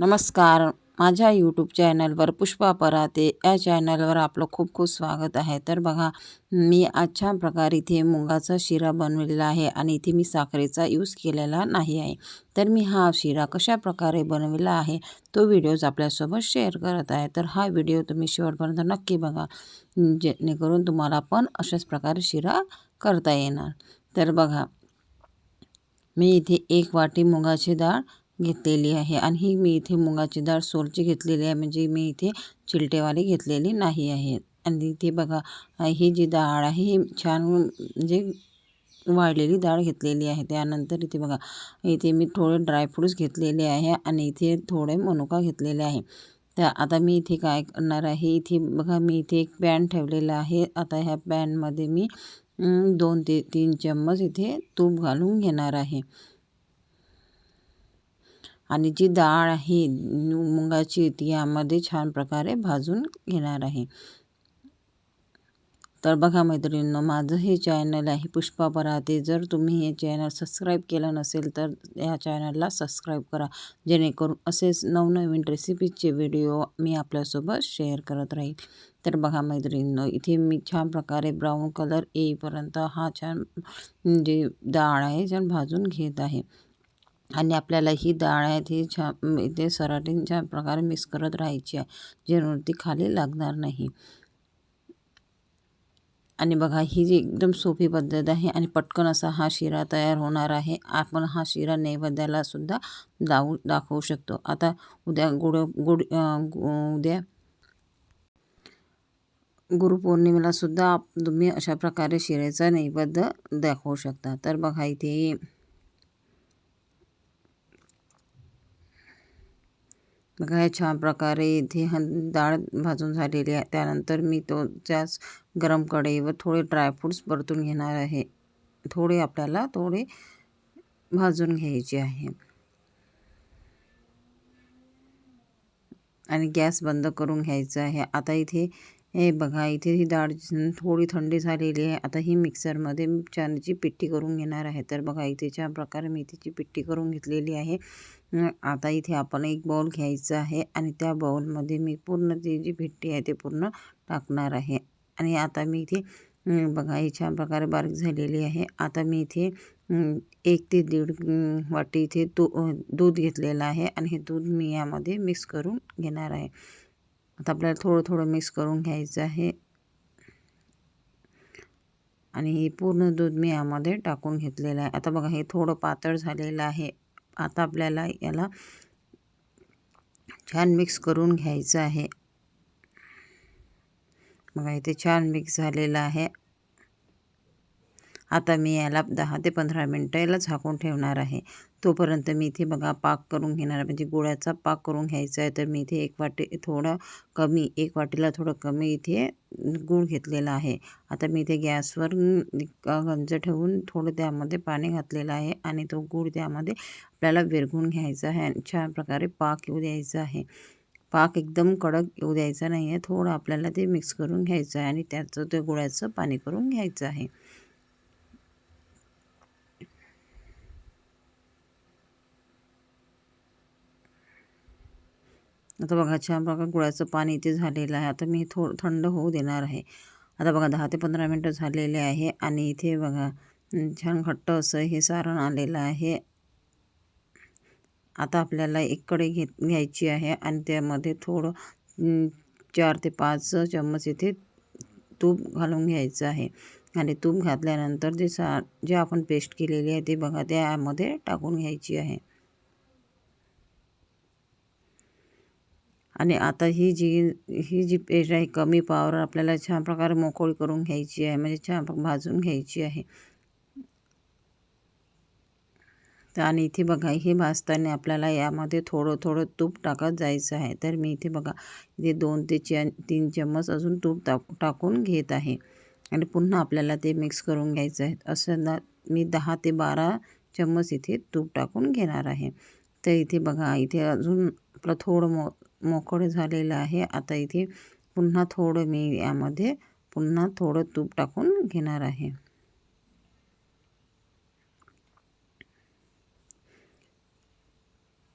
नमस्कार. माझ्या यूट्यूब चॅनलवर पुष्पा पराते. या चॅनलवर आपलं खूप खूप स्वागत आहे. तर बघा मी आज प्रकारे इथे मुगाचा शिरा बनवलेला आहे आणि इथे मी साखरेचा यूज केलेला नाही आहे. तर मी हा शिरा कशा प्रकारे बनवलेला आहे तो व्हिडिओज आपल्यासोबत शेअर करत आहे. तर हा व्हिडिओ तुम्ही शेवटपर्यंत नक्की बघा. जेणेकरून तुम्हाला पण अशाच प्रकारे शिरा करता येणार. तर बघा मी इथे एक वाटी मुगाची डाळ घेतलेली आहे. आणि ही मी इथे मुगाची डाळ सोलची घेतलेली आहे. म्हणजे मी इथे चिलटेवाली घेतलेली नाही आहे. आणि इथे बघा ही जी डाळ आहे ही छान म्हणजे वाळलेली डाळ घेतलेली आहे. त्यानंतर इथे बघा इथे मी थोडे ड्रायफ्रूट्स घेतलेले आहे आणि इथे थोडे मनुका घेतलेले आहे. तर आता मी इथे काय करणार आहे? इथे बघा मी इथे एक पॅन ठेवलेला आहे. आता ह्या पॅनमध्ये मी दोन ते तीन चम्मच इथे तूप घालून घेणार आहे. आणि जी डाळ आहे मुगाची ती यामध्ये छान प्रकारे भाजून घेणार आहे. तर बघा मैत्रिणींनो माझं हे चॅनल आहे पुष्पा पराते जर तुम्ही हे चॅनल सबस्क्राईब केलं नसेल तर या चॅनलला सबस्क्राईब करा. जेणेकरून असेच नवनवीन रेसिपीचे व्हिडिओ मी आपल्यासोबत शेअर करत राहील. तर बघा मैत्रिणींनो इथे मी छान प्रकारे ब्राऊन कलर येईपर्यंत हा छान जे डाळ आहे छान भाजून घेत आहे. आणि आपल्याला ही डाळ आहे ती छान इथे सराटींच्या प्रकारे मिक्स करत राहायची आहे जेणेकरून ती खाली लागणार नाही. आणि बघा ही जी एकदम सोपी पद्धत आहे आणि पटकन असा हा शिरा तयार होणार आहे. आपण हा शिरा नैवेद्याला सुद्धा दावू दाखवू शकतो. आता उद्या गुड गुड उद्या गुरुपौर्णिमेला सुद्धा तुम्ही अशा प्रकारे शिऱ्याचा नैवेद्य दाखवू शकता. तर बघा इथे बघा छान प्रकारे इथे डाळ भाजून झालेली आहे. त्यानंतर मी तो त्याच गरम कढईवर थोडे ड्रायफ्रूट्स परतून घेणार आहे. थोडे आपल्याला थोडे भाजून घ्यायचे आहे. आणि गॅस बंद करून घ्यायचा आहे. आता इथे हे बघा इथे ही डाळ थोडी थंडी झालेली आहे. आता ही मिक्सरमध्ये चण्याची पिट्टी करून घेणार आहे. तर बघा इथे प्रकारे मेथीची पिट्टी करून घेतलेली आहे आता इथे आपण एक बाउल घ्यायचं आहे आणि त्या बाउलमध्ये मी पूर्ण ती जी पिट्टी आहे ते पूर्ण टाकणार आहे. आणि आता मी इथे बघा ही छान प्रकारे बारीक झालेली आहे. आता मी इथे एक ते दीड वाटी इथे दूध घेतलेलं आहे आणि हे दूध मी यामध्ये मिक्स करून घेणार आहे. आता आपल्याला थोडं थोडं मिक्स करून घ्यायचं आहे. आणि हे पूर्ण दूध मी यामध्ये टाकून घेतलेलं आहे. आता बघा हे थोडं पातळ झालेलं आहे. आता आपल्याला याला छान मिक्स करून घ्यायचं आहे. बघा इथे छान मिक्स झालेलं आहे. आता मी याला दहा ते पंधरा मिनटं याला झाकून ठेवणार आहे. तोपर्यंत मी इथे बघा पाक करून घेणार म्हणजे गोळ्याचा पाक करून घ्यायचा आहे. तर मी इथे एक वाटी थोडं कमी एक वाटीला थोडं कमी इथे गूळ घेतलेला आहे. आता मी इथे गॅसवर गंज ठेवून थोडं त्यामध्ये पाणी घातलेलं आहे आणि तो गूळ त्यामध्ये आपल्याला विरघून घ्यायचा आहे आणि छान प्रकारे पाक येऊ द्यायचा आहे. पाक एकदम कडक येऊ द्यायचा नाही आहे थोडं आपल्याला ते मिक्स करून घ्यायचं आहे आणि त्याचं ते गुळाचं पाणी करून घ्यायचं आहे. आता बघा छान बघा गुळाचं पाणी इथे झालेलं आहे. आता मी थोडं थंड होऊ देणार आहे. आता बघा दहा ते पंधरा मिनटं झालेले आहे आणि इथे बघा छान घट्ट असं हे सारण आलेलं आहे. आता आपल्याला एक कढई घेत घ्यायची आहे आणि त्यामध्ये थोडं चार ते पाच चम्मच इथे तूप घालून घ्यायचं आहे. आणि तूप घातल्यानंतर जे सा जे आपण पेस्ट केलेली आहे ते बघा त्यामध्ये टाकून घ्यायची आहे. आणि आता ही जी ही जी पेस्ट आहे कमी पावर आपल्याला छान प्रकारे मोकळी करून घ्यायची आहे म्हणजे छान भाजून घ्यायची आहे. तर आणि इथे बघा हे भाजताना आपल्याला यामध्ये थोडं थोडं तूप टाकत जायचं आहे. तर मी इथे बघा इथे दोन ते च तीन चम्मच अजून तूप टाक टाकून घेत आहे. आणि पुन्हा आपल्याला ते मिक्स करून घ्यायचं आहे. असं ना मी दहा ते बारा चम्मच इथे तूप टाकून घेणार आहे. तर इथे बघा इथे अजून आपलं थोडं मो मोकळं झालेलं आहे. आता इथे पुन्हा थोडं मी यामध्ये पुन्हा थोडं तूप टाकून घेणार आहे.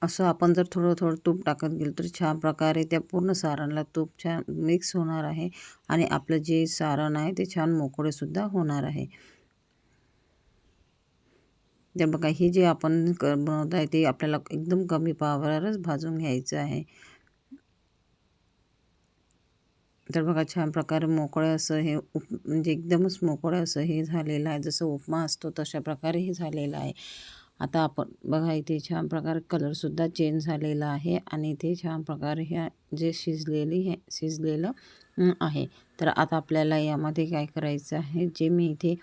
असं आपण जर थोडं थोडं तूप टाकत गेलो तर छान प्रकारे त्या पूर्ण सारणला तूप छान मिक्स होणार आहे आणि आपलं जे सारण आहे ते छान मोकळेसुद्धा होणार आहे. तर बघा हे जे आपण क बनवत आहे ते आपल्याला एकदम कमी पावरच भाजून घ्यायचं आहे. तर बघा छान प्रकारे मोकळं असं हे उप म्हणजे एकदमच मोकळं असं हे झालेलं आहे. जसं उपमा असतो तशा प्रकारे हे झालेलं आहे. आता आपण बघा इथे छान प्रकारे कलरसुद्धा चेंज झालेला आहे आणि इथे छान प्रकारे ह्या जे शिजलेली हे शिजलेलं आहे. तर आता आपल्याला यामध्ये काय करायचं आहे? जे मी इथे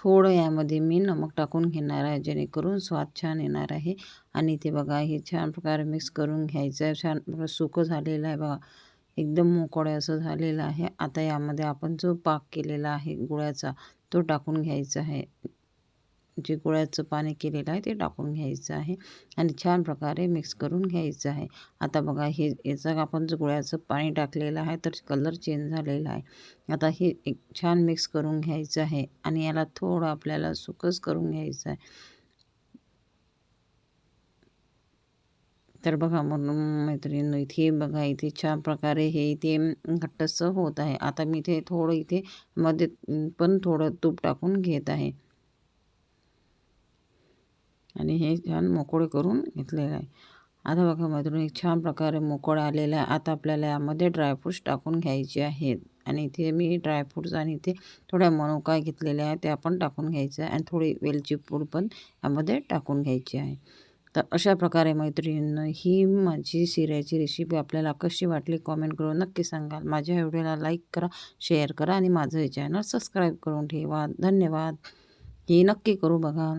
थोडं यामध्ये मी नमक टाकून घेणार आहे जेणेकरून स्वाद छान येणार आहे. आणि ते बघा हे छान प्रकारे मिक्स करून घ्यायचं आहे. छान सुकं झालेलं आहे बघा. एकदम मोकळं असं झालेलं आहे. आता यामध्ये आपण जो पाक केलेला आहे गुळाचा तो टाकून घ्यायचा आहे. जे गुळाचं पाणी केलेलं आहे ते टाकून घ्यायचं आहे आणि छान प्रकारे मिक्स करून घ्यायचं आहे. आता बघा हे याचं आपण जो गुळाचं पाणी टाकलेलं आहे तर कलर चेंज झालेला आहे. आता हे एक छान मिक्स करून घ्यायचं आहे आणि याला थोडं आपल्याला सुकच करून घ्यायचं आहे. तर बघा म्हणून मैत्रिणी इथे बघा इथे छान प्रकारे हे इथे घट्टसं होत आहे. आता मी इथे थोडं इथे मध्ये पण थोडं तूप टाकून घेत आहे. आणि हे छान मोकळे करून घेतलेलं आहे. आता बघा एक छान प्रकारे मोकळं आलेलं आहे. आता आपल्याला यामध्ये ड्रायफ्रूट्स टाकून घ्यायचे आहेत. आणि इथे मी ड्रायफ्रूट्स आणि इथे थोड्या मनोका घेतलेल्या आहेत त्या पण टाकून घ्यायचं आहे आणि थोडी वेलची पूड पण यामध्ये टाकून घ्यायची आहे. तर अशा प्रकारे मैत्रिणींनो ही माझी सिऱ्याची रेसिपी आपल्याला कशी वाटली कॉमेंट करून नक्की सांगाल. माझ्या व्हिडिओला लाईक करा शेअर करा आणि माझं हे चॅनल सबस्क्राईब करून ठेवा. धन्यवाद. ही नक्की करू बघा.